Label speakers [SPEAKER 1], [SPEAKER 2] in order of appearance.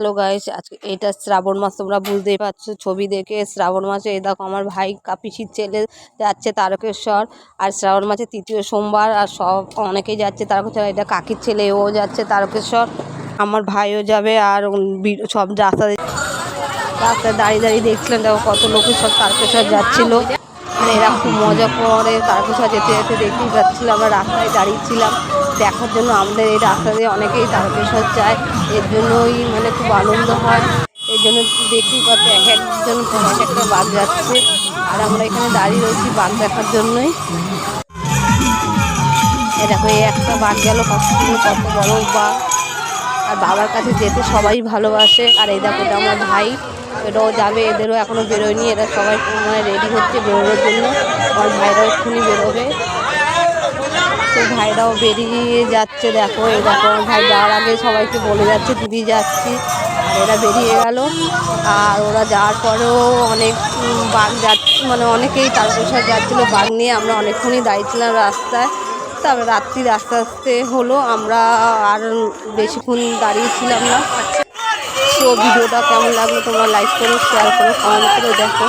[SPEAKER 1] Hello guys আজকে এটা শ্রাবণ মাস, তোমরা বুঝতেই পারছ, ছবি দেখে শ্রাবণ মাসে, এই দেখো আমার ভাই কাপিসির ছেলে যাচ্ছে তারকেশ্বর, আর শ্রাবণ মাসে তৃতীয় সোমবার, আর সব অনেকেই যাচ্ছে তারকেশ্বর এটা কাকির ছেলে, ও যাচ্ছে তারকেশ্বর, আমার ভাইও যাবে, আর সব রাস্তা রাস্তায় দাঁড়িয়ে দাঁড়িয়ে দেখছিলাম, দেখো কত লোকের সব তারকেশ্বর যাচ্ছিল। মানে এরা খুব মজা করে তারকেশ্বর যেতে যেতে দেখতেই পাচ্ছিলাম আমরা রাস্তায় দাঁড়িয়েছিলাম। দেখার জন্য আমাদের এই রাস্তা দিয়ে অনেকেই তারকেশ্বর যায়, এর জন্যই মানে খুব আনন্দ হয়। এই জন্য দেখতেই পাচ্ছি এক একজন এক একটা বাঘ যাচ্ছে, আর আমরা এখানে দাঁড়িয়ে রয়েছি বাঘ দেখার জন্যই। দেখো, এই একটা বাঘ গেল, কত কত বড় বাঘ আর বাবার কাছে যেতে সবাই ভালোবাসে, আর এই দেখো আমার ভাই। এটাও যাবে, এদেরও এখনও বেরোয়নি, এরা সবাই মানে রেডি হচ্ছে বেরোনোর জন্য। আমার ভাইরাও এক্ষুনি বেরোবে। তো ভাইরাও বেরিয়ে যাচ্ছে, দেখো, এই দেখো, আমার ভাই যাওয়ার আগে সবাইকে বলে যাচ্ছে, দিদি, যাচ্ছি। আর এরা বেরিয়ে গেল। আর ওরা যাওয়ার পরেও অনেক বাঘ যাচ্ছে মানে অনেকেই তারকেশ্বর যাচ্ছিল বাঘ নিয়ে, আমরা অনেকক্ষণই দাঁড়িয়েছিলাম রাস্তায়। তারপরে রাত্রি আস্তে আস্তে হলো, আমরা আর বেশিক্ষণ দাঁড়িয়েছিলাম না। তো ভিডিওটা কেমন লাগল তোমরা লাইক করো শেয়ার করো কমেন্ট করে দেখো।